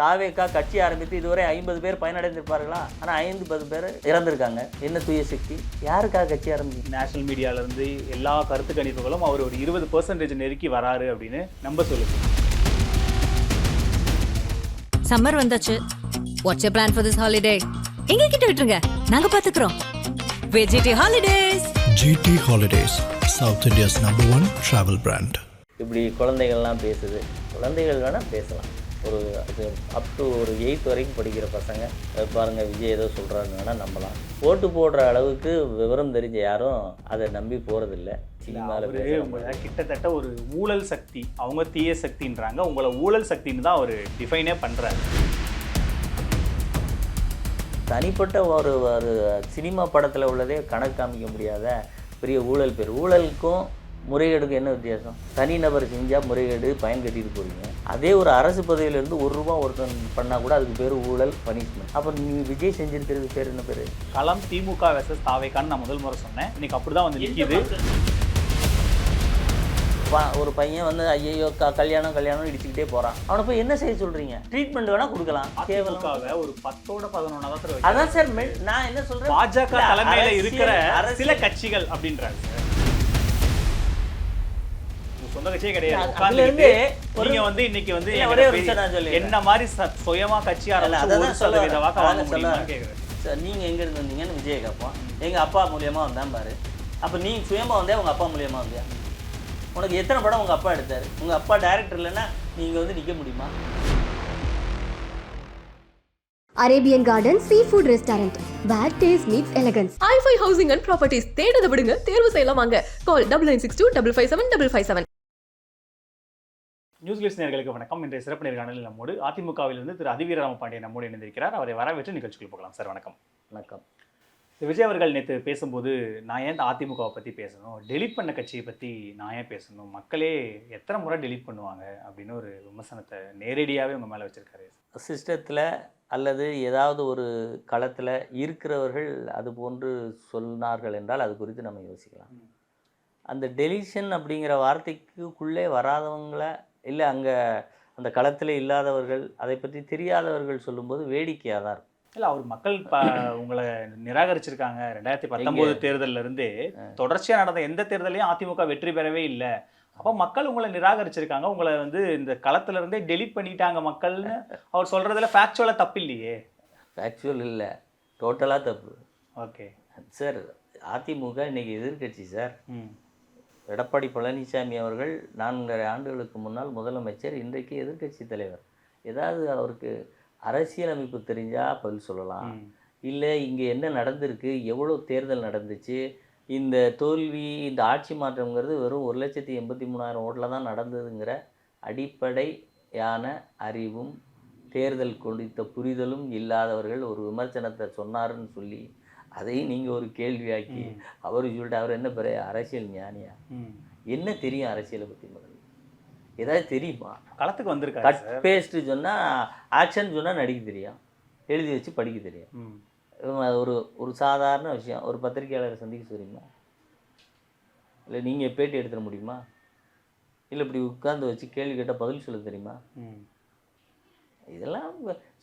தாவேக்கா கட்சி ஆரம்பித்து இதுவரை ஐம்பது பேர் பயனடைந்திருப்பார்களா? ஆனால் ஐந்து பத்து பேர் இறந்திருக்காங்க. என்ன தூய சக்தி? யாருக்காக கட்சி ஆரம்பிச்சு நேஷனல் மீடியால இருந்து எல்லா கருத்து கணிப்புகளும் அவர் ஒரு இருபது பர்சன்டேஜ் நெருக்கி வராரு அப்படின்னு நம்ப சொல்லுது சம்மர் வந்தாச்சு. What's you plan for this holiday எங்க கிட்ட விட்டுருங்க. நாங்க பாத்துக்கிறோம். VGT holidays GT Holidays, South India's number one travel brand. இப்படி குழந்தைகள்லாம் பேசுது. குழந்தைகள் வேணால் பேசலாம். ஒரு அது அப் டு ஒரு எயித் வரைக்கும் படிக்கிற பசங்க. அது பாருங்க விஜய் ஏதோ சொல்கிறாருன்னு வேணால் நம்பலாம். ஓட்டு போடுற அளவுக்கு விவரம் தெரிஞ்ச யாரும் அதை நம்பி போகிறதில்ல கிட்டத்தட்ட ஒரு ஊழல் சக்தி அவங்க தீய சக்தின்றாங்க. உங்களை ஊழல் சக்தின்னு தான் அவர் டிஃபைனே பண்றாரு. தனிப்பட்ட ஒரு ஒரு சினிமா படத்தில் உள்ளதே கணக்கு காமிக்க முடியாத பெரிய ஊழல் பேர். ஊழலுக்கும் முறைகேடுக்கும் என்ன வித்தியாசம்? தனிநபர் செஞ்சால் முறைகேடு பயன் கட்டிட்டு போறீங்க. அதே ஒரு அரசு பதவியிலேருந்து ஒரு ரூபா ஒருத்தன் பண்ணால் கூட அதுக்கு பேர் ஊழல் பனிஷ்மெண்ட் அப்போ நீ விஜய் செஞ்சிருக்கிறது பேர் என்ன பேர்? களம் திமுக வெசஸ் தாவேக்கான்னு நான் முதல் முறை சொன்னேன். இன்னைக்கு அப்படிதான் வந்து நிக்குது. பா- ஒரு பையன் வந்து ஐயோ க கல்யாணம் கல்யாணம் இடிச்சுக்கிட்டே போகிறான் அவனை போய் என்ன செய்ய சொல்கிறீங்க ட்ரீட்மெண்ட் வேணால் கொடுக்கலாம். கேவலம். அதிமுகவை ஒரு பத்தோட பதினொன்னா தான் அதான் சார் நான் என்ன சொல்கிறேன் பாஜக தலைமையில இருக்கிற சில கட்சிகள் அப்படின்றாங்க சொந்த கட்சியே கிடையாது ஒரு- நீங்க வந்து இன்னைக்கு வந்து எங்க. என்ன மாதிரி சுயமா கட்சி இல்ல, ஆரம்பிச்சு சதவீத வாக்க. வாங்க முடியுமான்னு. கேக்குறேன். சார் நீங்கள் எங்கேருந்து வந்தீங்கன்னு விஜயை கேட்போம். எங்கள் அப்பா மூலியமாக வந்தான் பாரு. அப்போ நீ சுயமாக வந்தே உங்கள் அப்பா மூலியமாக வந்தியா? உனக்கு எத்தனை படம் உங்கள் அப்பா எடுத்தார்? உங்கள் அப்பா டைரக்டர் இல்லைன்னா நீங்கள் வந்து நிற்க முடியுமா? Arabian garden seafood restaurant where taste meets elegance ஐஃபை housing and properties தேடுத விடுங்க தேர்வு செய்யலாம் வாங்க. Call double nine six two double five seven double five seven news Glitz நேர்களுக்கு வணக்கம். இன்றைய சிறப்பு நேர்காணலில் நம்மோடு அதிமுகவிலிருந்து திரு அதிவீரராம பாண்டியன் நம்மோடு இணைந்திருக்கிறார். அவரை வரவேற்று நிகழ்ச்சிக்குள் போகலாம். சார் வணக்கம். வணக்கம். விஜய் அவர்கள் நேற்று பேசும்போது நான் ஏன் அதிமுகவை பற்றி பேசணும்? டெலீட் பண்ண கட்சியை பற்றி நான் ஏன் பேசணும்? மக்களே எத்தனை முறை டெலீட் பண்ணுவாங்க? அப்படின்னு ஒரு விமர்சனத்தை நேரடியாகவே உங்கள் மேலே வச்சிருக்காரு. சிஸ்டத்தில் அல்லது ஏதாவது ஒரு களத்தில் இருக்கிறவர்கள் அது போன்று சொன்னார்கள் என்றால் அது குறித்து நம்ம யோசிக்கலாம். அந்த டெலிஷன் அப்படிங்கிற வார்த்தைக்குள்ளே வராதவங்கள இல்லை அங்கே அந்த களத்தில் இல்லாதவர்கள் அதை பற்றி தெரியாதவர்கள் சொல்லும்போது வேடிக்கையாக தான் இருக்கும். இல்லை அவர் மக்கள் ப உங்களை நிராகரிச்சிருக்காங்க. ரெண்டாயிரத்தி பத்தொம்போது தேர்தல்ல இருந்தே தொடர்ச்சியாக நடந்த எந்த தேர்தலையும் அதிமுக வெற்றி பெறவே இல்லை. அப்போ மக்கள் உங்களை நிராகரிச்சிருக்காங்க. உங்களை வந்து இந்த களத்துல இருந்தே டெலீட் பண்ணிட்டாங்க மக்கள்னு அவர் சொல்றதுல ஃபேக்சுவலாக தப்பு இல்லையே ஆக்சுவல் இல்லை. டோட்டலாக தப்பு. ஓகே சார் அதிமுக இன்னைக்கு எதிர்க்கட்சி சார் ம். எடப்பாடி பழனிசாமி அவர்கள் நான்கரை ஆண்டுகளுக்கு முன்னால் முதலமைச்சர் இன்றைக்கு எதிர்க்கட்சி தலைவர் ஏதாவது அவருக்கு அரசியலமைப்பு தெரிஞ்சால் பதில் சொல்லலாம். இல்லை இங்கே என்ன நடந்திருக்கு எவ்வளோ தேர்தல் நடந்துச்சு இந்த தோல்வி இந்த ஆட்சி மாற்றம்ங்கிறது வெறும் ஒரு லட்சத்தி எண்பத்தி மூணாயிரம் ஓட்டில் தான் நடந்ததுங்கிற அடிப்படையான அறிவும் தேர்தல் குறித்த புரிதலும் இல்லாதவர்கள் ஒரு விமர்சனத்தை சொன்னாருன்னு சொல்லி அதையும் நீங்கள் ஒரு கேள்வியாக்கி அவர் சொல்லிட்டு அவர் என்ன பெரிய அரசியல் ஞானியா? என்ன தெரியும் அரசியலை பற்றி முதல்ல? ஏதாவது தெரியுமா? களத்துக்கு வந்திருக்காரு கட் பேஸ்ட்டு சொன்னால் ஆக்ஷன் சொன்னால் நடிக்க தெரியும். எழுதி வச்சு படிக்க தெரியும். ஒரு ஒரு சாதாரண விஷயம். ஒரு பத்திரிக்கையாளரை சந்திக்க சொல்றீங்களா? இல்லை நீங்கள் பேட்டி எடுத்துட முடியுமா? இல்லை இப்படி உட்கார்ந்து வச்சு கேள்வி கேட்டால் பதில் சொல்ல தெரியுமா? இதெல்லாம்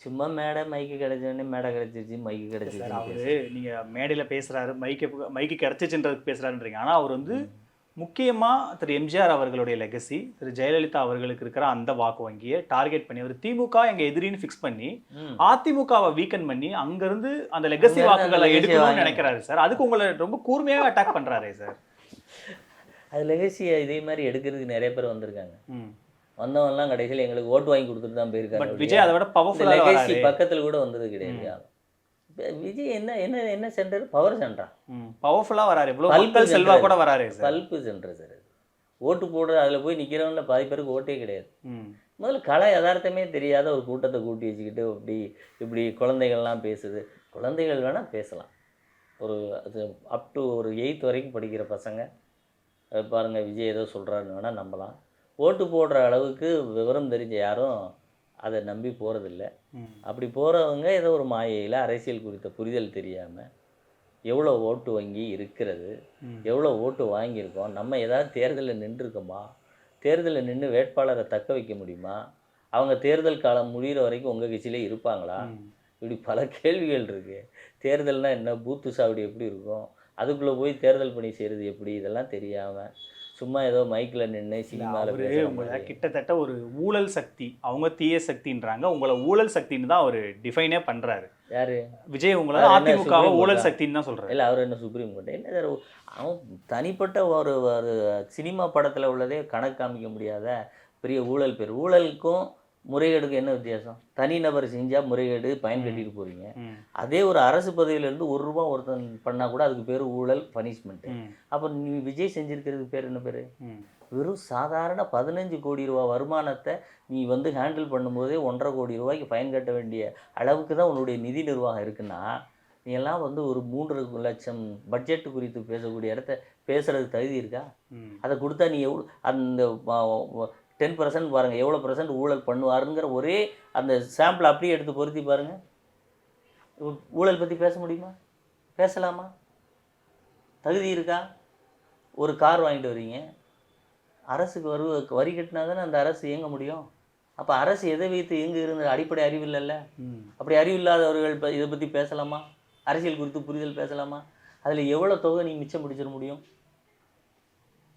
சும்மா மேடை மைக்கு கிடைச்சோடனே மேடை கிடைச்சிருச்சு மைக்கு சார் கிடைச்சிருச்சு அவரு நீங்க மேடையில பேசுறாரு மைக்கு மைக்கு கிடைச்சிச்சுன்றதுக்கு பேசுறாருன்றீங்க. ஆனா அவர் வந்து முக்கியமா திரு எம்ஜிஆர் அவர்களுடைய லெகசி திரு ஜெயலலிதா அவர்களுக்கு இருக்கிற அந்த வாக்கு வங்கியை டார்கெட் பண்ணி அவர் திமுக எங்க எதிரின்னு ஃபிக்ஸ் பண்ணி. அதிமுகவை வீக்கன் பண்ணி அங்கிருந்து அந்த லெகசி வாக்குகளை எடுக்கணும்னு நினைக்கிறாரு சார் அதுக்கு உங்களை ரொம்ப கூர்மையாக அட்டாக் பண்றாரே சார் அது லெகசியை இதே மாதிரி எடுக்கிறதுக்கு நிறைய பேர் வந்திருக்காங்க. வந்தவன்லாம் கடைசியில் எங்களுக்கு ஓட்டு வாங்கி கொடுத்துட்டு தான் ஒழிய, விஜய் அதை விட வராரு. பக்கத்தில் கூட வந்தது கிடையாது. விஜய் என்ன என்ன என்ன சென்டர் பவர் சென்டரா பவர்ஃபுல்லாக வராரு. இவ்வளோ பல்பு மக்கள் செல்வா. கூட வராரு சார். பல்ப்பு சென்டர் சார் ஓட்டு போடுற அதில் போய் நிற்கிறவங்கள பாதி பேருக்கு ஓட்டே கிடையாது. முதல்ல கலை யதார்த்தமே தெரியாத ஒரு கூட்டத்தை கூட்டி வச்சுக்கிட்டு இப்படி இப்படி குழந்தைகள்லாம் பேசுது. குழந்தைகள் வேணால் பேசலாம். ஒரு அது அப் டு ஒரு எயித் வரைக்கும் படிக்கிற பசங்க. அது பாருங்கள் விஜய் ஏதோ சொல்கிறாருன்னு வேணால் நம்பலாம். ஓட்டு போடுற அளவுக்கு விவரம் தெரிஞ்ச யாரும் அதை நம்பி போகிறதில்ல அப்படி போகிறவங்க ஏதோ ஒரு மாயையில் அரசியல் குறித்த புரிதல் தெரியாமல் எவ்வளோ ஓட்டு வங்கி இருக்கிறது. எவ்வளோ ஓட்டு வாங்கியிருக்கோம் நம்ம ஏதாவது தேர்தலில் நின்றுருக்கோமா? தேர்தலில் நின்று வேட்பாளரை தக்க வைக்க முடியுமா? அவங்க தேர்தல் காலம் முடிகிற வரைக்கும் உங்கள் கட்சியிலே இருப்பாங்களா. இப்படி பல கேள்விகள் இருக்குது தேர்தல்னா என்ன? பூத்து சாவடி எப்படி இருக்கும்? அதுக்குள்ளே போய் தேர்தல் பணி செய்கிறது எப்படி? இதெல்லாம் தெரியாமல் சும்மா ஏதோ மைக்கில் நின்று சினிமாவில் உங்களை கிட்டத்தட்ட ஒரு ஊழல் சக்தி அவங்க தீய சக்தின்றாங்க. உங்களை ஊழல் சக்தின்னு தான் அவர் டிஃபைனே பண்றாரு. யாரு? விஜய் உங்களை சுப்ரீம் ஊழல்? சக்தின்னு தான் சொல்றாரு. இல்லை அவர் என்ன சுப்ரீம் கோர்ட்டு இல்லை சார் அவன் தனிப்பட்ட ஒரு ஒரு சினிமா படத்தில் உள்ளதே கணக்கு காமிக்க முடியாத பெரிய ஊழல் பேர். ஊழலுக்கும் முறைகேடுக்கும் என்ன வித்தியாசம்? தனிநபர் செஞ்சால் முறைகேடு பயன் கட்டிட்டு போகிறீங்க ம், அதே ஒரு அரசு பதவியிலேருந்து ஒரு ரூபா ஒருத்தன் பண்ணால் கூட அதுக்கு பேர் ஊழல் பனிஷ்மெண்ட்டு ம், அப்போ நீ விஜய் செஞ்சிருக்கிறதுக்கு பேர் என்ன பேர். வெறும் சாதாரண பதினஞ்சு கோடி ரூபா வருமானத்தை நீ வந்து ஹேண்டில் பண்ணும்போதே ஒன்றரை கோடி ரூபாய்க்கு ஃபைன் கட்ட வேண்டிய அளவுக்கு தான் உன்னுடைய நிதி நிர்வாகம் இருக்குன்னா நீ எல்லாம் வந்து ஒரு மூன்று லட்சம் பட்ஜெட் குறித்து பேசக்கூடிய இடத்த பேசுறதுக்கு தகுதி இருக்கா. அதை கொடுத்தா நீ எவ்வளோ அந்த டென் பர்சன்ட் பாருங்கள் எவ்வளோ பர்சன்ட் ஊழல் பண்ணுவாருங்கிற ஒரே அந்த சாம்பிள் அப்படியே எடுத்து பொருத்தி பாருங்கள் ஊழல் பற்றி பேச முடியுமா? பேசலாமா? தகுதி இருக்கா? ஒரு கார் வாங்கிட்டு வர்றீங்க. அரசுக்கு வரு வரி கட்டினா தானே அந்த அரசு இயங்க முடியும். அப்போ அரசு எதை வைத்து இயங்குகிறது? அடிப்படை அறிவு இல்லைல்ல. அப்படி அறிவில்லாதவர்கள் இப்போ இதை பற்றி பேசலாமா? அரசியல் குறித்து புரிதல் பேசலாமா? அதில் எவ்வளோ தொகை நீ மிச்சம் பிடிச்சிட முடியும்?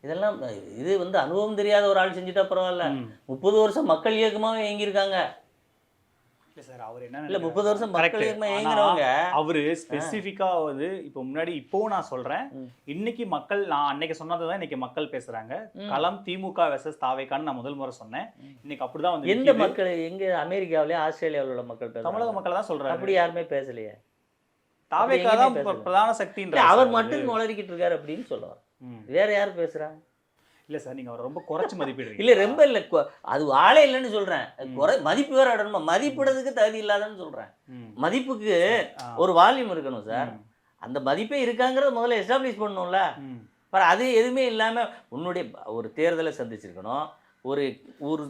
இதெல்லாம் இது வந்து அனுபவம் தெரியாத ஒரு ஆள் செஞ்சுட்டா பரவாயில்ல. முப்பது வருஷம் மக்கள் இயக்கமாகவே இயங்கியிருக்காங்க இல்ல சார் அவர் என்ன இல்லை நினைக்கிறாரு? முப்பது வருஷம் Correct. மக்கள் இயங்குறவங்க அவரு ஸ்பெசிஃபிக்கா வந்து இப்போ முன்னாடி இப்போவும் நான் சொல்றேன் ம். இன்னைக்கு மக்கள் நான் அன்னைக்கு சொன்னதுதான் இன்னைக்கு மக்கள் பேசுறாங்க. களம் திமுக வெசஸ் தாவேக்கான்னு நான் முதல் முறை சொன்னேன் இன்னைக்கு அப்படிதான் வந்து எந்த. மக்கள் எங்க அமெரிக்காவிலேயே ஆஸ்திரேலியாவில் உள்ள மக்கள் தமிழக மக்கள் தான் சொல்றாங்க அப்படி யாருமே பேசலையே தாவேக்கா தான். பிரதான சக்தின்ற அவர் மட்டும் நுழறிக்கிட்டு இருக்காரு அப்படின்னு சொல்லுவார். வேற யார் பேசுறா? இல்ல சார் நீங்க அவரை ரொம்ப குறைச்சு மதிப்பிடுறீங்க. இல்ல ரொம்ப இல்ல. அது ஆளே இல்லைன்னு சொல்றேன். குறை மதிப்பு வேற இடணுமா? மதிப்பிடுறதுக்கு தகுதி இல்லாதன்னு சொல்றேன். மதிப்புக்கு. ஒரு வால்யூம் இருக்கணும் சார். அந்த மதிப்பே இருக்காங்கிறத முதல்ல எஸ்டாப்ளிஷ் பண்ணணும்ல. அப்புறம் அது எதுவுமே இல்லாம உன்னுடைய ஒரு தேர்தலை சந்திச்சிருக்கணும். ஒரு ஒரு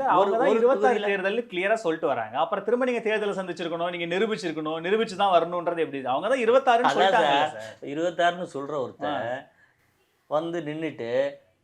இருபத்தாறு தேர்தல் கிளியரா சொல்லிட்டு வராங்க. அப்புறம் திரும்ப நீங்க தேர்தலை சந்திச்சிருக்கணும் நீங்க நிரூபிச்சிருக்கணும் நிரூபிச்சு தான் வரணும்ன்றது எப்படி அவங்க தான் சார். இருபத்தாறுன்னு சொல்ற ஒருத்தன் வந்து நின்னுட்டு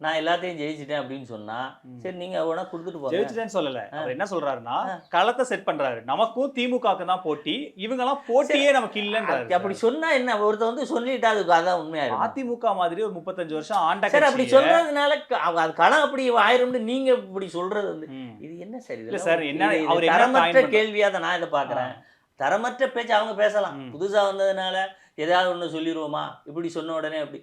நான் எல்லாத்தையும் ஜெயிச்சிட்டேன் அப்படின்னு சொன்னா சரி நீங்க வேணா கொடுத்துட்டு போங்க. ஜெயிச்சுட்டேன்னு சொல்லல. அவர் என்ன சொல்றாருன்னா களத்தை செட் பண்றாரு. நமக்கும் திமுகக்கு தான் போட்டி. இவங்க எல்லாம் போட்டியே நமக்கு இல்லன்றாரு அப்படி சொன்னா என்ன? ஒருத்தன் வந்து சொல்லிட்டா அதுக்கு அதான் உண்மையாயிரும் அதிமுக மாதிரி ஒரு முப்பத்தஞ்சு வருஷம் ஆண்ட சார் அப்படி சொல்றதுனால அது களம் அப்படி ஆயிரும்னு நீங்க இப்படி சொல்றது வந்து. இது என்ன சார் இல்ல சார், என்ன- அவர் தரமற்ற கேள்வியா தான் நான் இதை பாக்குறேன் தரமற்ற பேச்சு அவங்க பேசலாம். புதுசா வந்ததுனால ஏதாவது ஒண்ணு சொல்லிடுவோமா இப்படி சொன்ன உடனே அப்படி.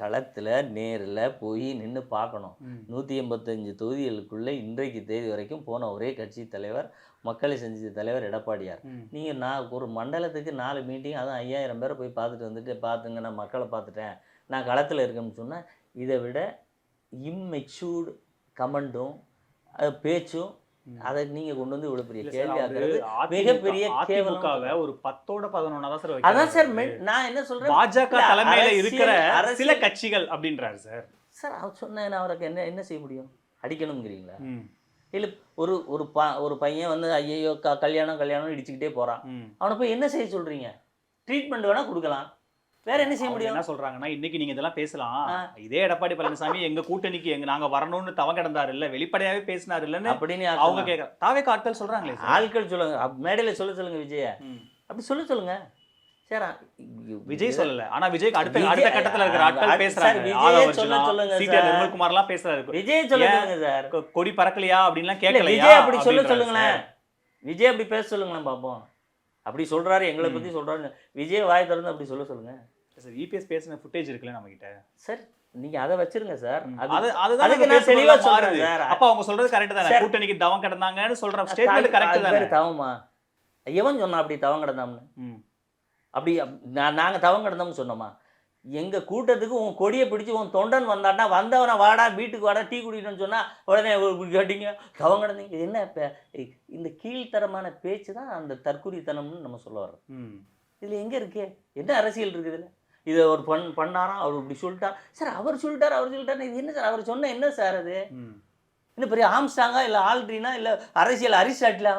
களத்துல நேர்ல போய் நின்னு பார்க்கணும். நூற்றி எண்பத்தஞ்சு தொகுதிகளுக்குள்ள இன்றைக்கு தேதி வரைக்கும் போன ஒரே கட்சி தலைவர் மக்களை செஞ்ச தலைவர் எடப்பாடியார். நீங்கள் நான் ஒரு மண்டலத்துக்கு நாலு மீட்டிங் அதுவும் ஐயாயிரம் பேரை போய் பார்த்துட்டு வந்துட்டு பார்த்துங்க நான் மக்களை பார்த்துட்டேன் நான் களத்தில் இருக்கேன்னு சொன்னால் இதை விட இம்மெச்சூர்டு கமெண்டும் அது பேச்சும் அதை நீங்கள் கொண்டு வந்து இவ்வளோ பெரிய கேள்வி மிகப்பெரிய அதிமுகவை ஒரு பத்தோட பதினொன்னா தான் சார் அதான். சார் நான் என்ன சொல்கிறேன் பாஜக தலைமையில இருக்கிற சில கட்சிகள் அப்படின்றாரு சார். சார் அவர் சொன்னேன் அவருக்கு என்ன என்ன செய்ய முடியும்? அடிக்கணுங்கிறீங்களா. இல்லை ஒரு ஒரு ப ஒரு பையன் வந்து ஐயோ க கல்யாணம் கல்யாணம் இடிச்சுக்கிட்டே போகிறான் ம். அவனை போய் என்ன செய்ய சொல்கிறீங்க ட்ரீட்மெண்ட் வேணால் கொடுக்கலாம். வேற என்ன செய்ய முடியும்? என்ன சொல்றாங்கன்னா இன்னைக்கு நீங்க இதெல்லாம் பேசலாம். இதே எடப்பாடி பழனிசாமி எங்க கூட்டணிக்கு எங்க நாங்க வரணும்னு தவம் கிடந்தாரு இல்ல வெளிப்படையாவே பேசினாரு இல்லன்னு அப்படின்னு அவங்க கேக்குற தாவே ஆட்கள் சொல்றாங்களே ஆட்கள் சொல்லுங்க. மேடையில சொல்ல சொல்லுங்க விஜய. அப்படி சொல்ல சொல்லுங்க. சரி விஜய் சொல்லல. ஆனா விஜய்க்கு அடுத்த விஜய்- அடுத்த கட்டத்துல இருக்கிற ஆட்கள் பேசுறாங்க. விஜயே சொல்ல சொல்லுங்க. நிர்மல்குமார் எல்லாம் பேசுறாரு. விஜய்? சொல்லுங்க சார். கொடி பறக்கலையா அப்படின்லாம் இல்ல, கேட்கலையா விஜய் அப்படி சொல்ல சொல்லுங்களேன். விஜய் அப்படி பேச சொல்லுங்களேன் பாப்போம். அப்படி சொல்றாரு எங்களை ம். பத்தி சொல்றாரு விஜய் வாய் திறந்து அப்படி சொல்ல சொல்லுங்க சார் இபிஎஸ் பேசின ஃபுட்டேஜ் இருக்குல்ல நம்ம கிட்ட சார் நீங்க அதை வச்சிருங்க சார் அதுக்கு நான் தெளிவா சொல்றேன். சார். அப்ப அவங்க சொல்றது கரெக்ட் தானே. கூட்டணிக்கு தவம் கிடந்தாங்கன்னு சொல்ற ஸ்டேட்மெண்ட் கரெக்ட் தானே தவமா எவன் சொன்னா அப்படி தவம் கிடந்தாம்னு. அப்படி அப்- நான் நாங்கள் தவம் கிடந்தோம்னு சொன்னோமா எங்கள் கூட்டத்துக்கு உன் கொடியை பிடிச்சி உன் தொண்டன் வந்தான்னா வந்தவனை வாடா வீட்டுக்கு வாடா டீ குடிக்கணும்னு சொன்னால் உடனே கேட்டீங்க. தவம் கிடந்தீங்க இது என்ன இப்போ இந்த கீழ்த்தரமான பேச்சு தான் அந்த தற்குறித்தனம்னு நம்ம சொல்ல வரோம். இதில் எங்கே இருக்கு? என்ன அரசியல் இருக்குது இதில்? இதை ஒரு பண் பண்ணாராம் அவர் இப்படி சொல்லிட்டார். சார் அவர் சொல்லிட்டார் அவர் சொல்லிட்டார் இது என்ன சார்? அவர் சொன்ன என்ன சார் அது. இன்னும் பெரிய ஆம்ஸ்டாங்கா இல்லை ஆல்ட்ரினா இல்லை அரசியல் அரிஸ்டாட்டிலா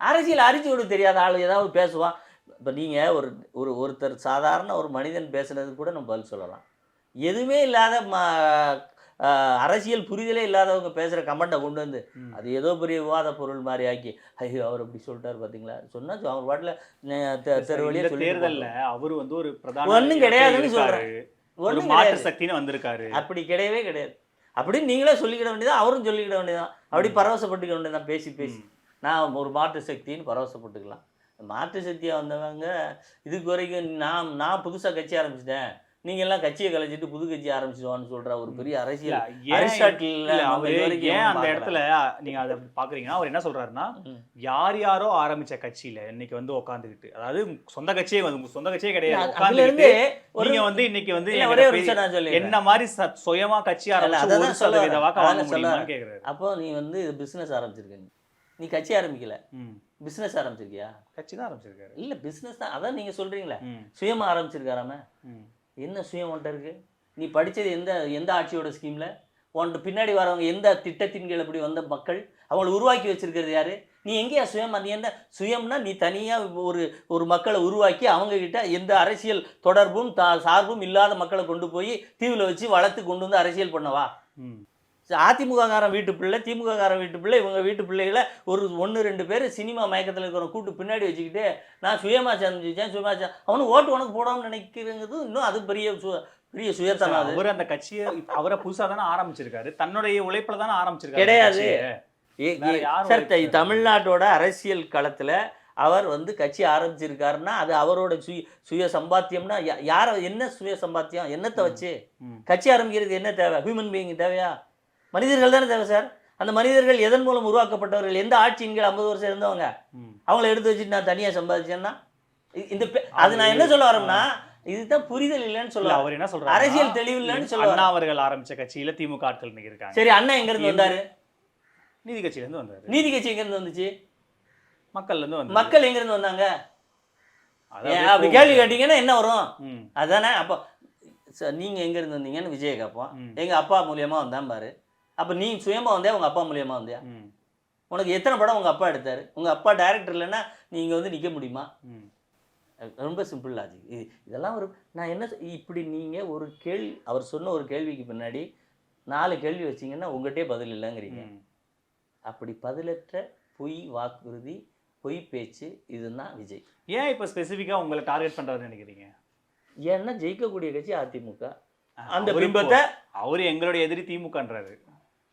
அரசியல் அரிசியோடு தெரியாத ஆள் ஏதாவது பேசுவான். இப்போ நீங்கள் ஒரு ஒரு ஒருத்தர் சாதாரண ஒரு மனிதன் பேசுனதுக்கு கூட நம்ம பதில் சொல்லலாம். எதுவுமே இல்லாத ம அரசியல் புரிதலே இல்லாதவங்க பேசுகிற கமெண்ட்டை கொண்டு வந்து. அது ஏதோ பெரிய விவாத பொருள் மாதிரி ஆக்கி ஐயோ அவர் இப்படி சொல்லிட்டாரு பார்த்தீங்களா சொன்னா அவர் பாட்டில் தெரு வழியா இந்த சொல்லி தேர்தல்ல அவரு வந்து ஒரு ஒண்ணும் கிடையாதுன்னு. ஒரு ஒன்றும் மாற்று சக்தின்னு வந்திருக்காரு. அப்படி கிடையவே கிடையாது. அப்படின்னு நீங்களே சொல்லிக்கிட வேண்டியதான் அவரும் சொல்லிக்கிட வேண்டியதான் அப்படி பரவசப்பட்டுக்க வேண்டியதான் பேசி பேசி. நான் ஒரு மாற்று சக்தின்னு பரவசப்பட்டுக்கலாம். மாற்று சக்தியாக வந்தவங்க இதுக்கு வரைக்கும் நான் நான் புதுசாக கட்சி ஆரம்பிச்சிட்டேன் நீங்க எல்லாம் கட்சியை கலைச்சிட்டு புது கட்சி ஆரம்பிச்சிடுவான்னு சொல்ற ஒரு பெரிய அரசியல் அரிஸ்டாட்டில் ஏன் அந்த. இடத்துல நீங்க அதை பாக்குறீங்கன்னா அவர் என்ன சொல்றாருன்னா. யார் யாரோ ஆரம்பிச்ச கட்சியில இன்னைக்கு வந்து உட்காந்துக்கிட்டு அதாவது சொந்த கட்சியே வந்து சொந்த கட்சியே கிடையாது ஒரு நீங்க வந்து இன்னைக்கு வந்து. என்ன மாதிரி ச- சுயமா கட்சி ஆரம்பிச்சு ஒரு சொல்ல சதவீத. வாக்கு வாங்க முடியுமான்னு. கேக்குறாரு அப்போ நீ வந்து பிசினஸ் ஆரம்பிச்சிருக்க நீ. கட்சி ஆரம்பிக்கல. பிசினஸ் ஆரம்பிச்சிருக்கியா கட்சி தான் ஆரம்பிச்சிருக்காரு இல்ல பிசினஸ் தான் அதான் நீங்க சொல்றீங்களே. சுயமா ஆரம்பிச்சிருக்காராம. என்ன சுயம் உன்ட்ட இருக்கு நீ படிச்சது எந்த எந்த ஆட்சியோட ஸ்கீம்ல உன்ட்டு பின்னாடி வரவங்க எந்த திட்டத்தின் கீழ் அப்படி வந்த மக்கள் அவங்களை உருவாக்கி வச்சிருக்கிறது யாரு நீ எங்கேயா சுயமா நீ என்ன சுயம்னா நீ தனியா ஒரு ஒரு மக்களை உருவாக்கி அவங்க கிட்ட எந்த அரசியல் தொடர்பும் சார்பும் இல்லாத மக்களை கொண்டு போய் தீவுல வச்சு வளர்த்து கொண்டு வந்து அரசியல் பண்ணவா. அதிமுககாரன் வீட்டு பிள்ளை திமுககாரன் வீட்டு பிள்ளை இவங்க வீட்டு பிள்ளைகளை ஒரு ஒன்று ரெண்டு பேர் சினிமா மயக்கத்தில் இருக்கிற கூட்டு பின்னாடி வச்சுக்கிட்டு நான் சுயமா சந்திச்சேன் சுயமா அவனுக்கு ஓட்டு உனக்கு போடாமல் நினைக்கிறங்கிறது இன்னும் அது பெரிய சு பெரிய சுயத்தனம் அவர் அந்த கட்சியை அவரை புதுசா தானே ஆரம்பிச்சிருக்காரு தன்னுடைய உழைப்புல தானே ஆரம்பிச்சிருக்காரு கிடையாது. சார்? தமிழ்நாட்டோட அரசியல் களத்தில் அவர் வந்து கட்சி ஆரம்பிச்சிருக்காருன்னா அது அவரோட சுய சுய சம்பாத்தியம்னா யார என்ன சுய சம்பாத்தியம் என்னத்தை வச்சு. கட்சி ஆரம்பிக்கிறதுக்கு என்ன தேவை ஹியூமன் பீயிங் தேவையா மனிதர்கள் தானே தேவை சார். அந்த மனிதர்கள் எதன் மூலம் உருவாக்கப்பட்டவர்கள்? எந்த ஆட்சியின் கீழ் ஐம்பது வருஷம் இருந்தவங்க. அவங்கள எடுத்து வச்சுட்டு நான் தனியாக சம்பாதிச்சேன்னா இந்த அது நான் என்ன சொல்ல வரேன்னா இதுதான் புரிதல் இல்லைன்னு இல்ல சொல்ல அவர் என்ன சொல்றாரு அரசியல் தெளிவு இல்லைன்னு சொல்ல அண்ணா. அவர்கள் ஆரம்பிச்ச கட்சியில திமுக ஆட்கள் இன்னைக்கு இருக்காங்க. சரி அண்ணா எங்க இருந்து வந்தாரு? நீதி கட்சியில இருந்து வந்தாரு. நீதி கட்சி எங்க இருந்து வந்துச்சு? மக்கள்ல இருந்து வந்தாரு. மக்கள் எங்க இருந்து வந்தாங்க அப்படி கேள்வி கேட்டீங்கன்னா என்ன வரும். அதானே அப்போ நீங்க எங்க இருந்து வந்தீங்கன்னு விஜய கேட்போம். எங்க அப்பா மூலியமா வந்தான் பாரு. அப்ப நீ சுயமா வந்தியா உங்க அப்பா மூலியமா வந்தியா. உனக்கு எத்தனை படம் உங்க அப்பா எடுத்தாரு? உங்க அப்பா டைரக்டர் இல்லைன்னா நீங்க வந்து நிக்க முடியுமா. ரொம்ப சிம்பிள் லாஜிக் இது இதெல்லாம் ஒரு நான் என்ன இப்படி நீங்கள் ஒரு கேள்வி அவர் சொன்ன ஒரு கேள்விக்கு பின்னாடி நாலு கேள்வி வச்சீங்கன்னா உங்கள்கிட்டே பதில் இல்லைங்கிறீங்க. அப்படி பதிலற்ற பொய் வாக்குறுதி பொய் பேச்சு இதுதான் விஜய். ஏன் இப்ப ஸ்பெசிஃபிக்கா உங்களை டார்கெட் பண்றாருன்னு நினைக்கிறீங்க? ஏன்னா ஜெயிக்கக்கூடிய கட்சி அதிமுக. அந்த பிம்பத்தை அவரு எங்களுடைய எதிரி திமுகன்றாரு.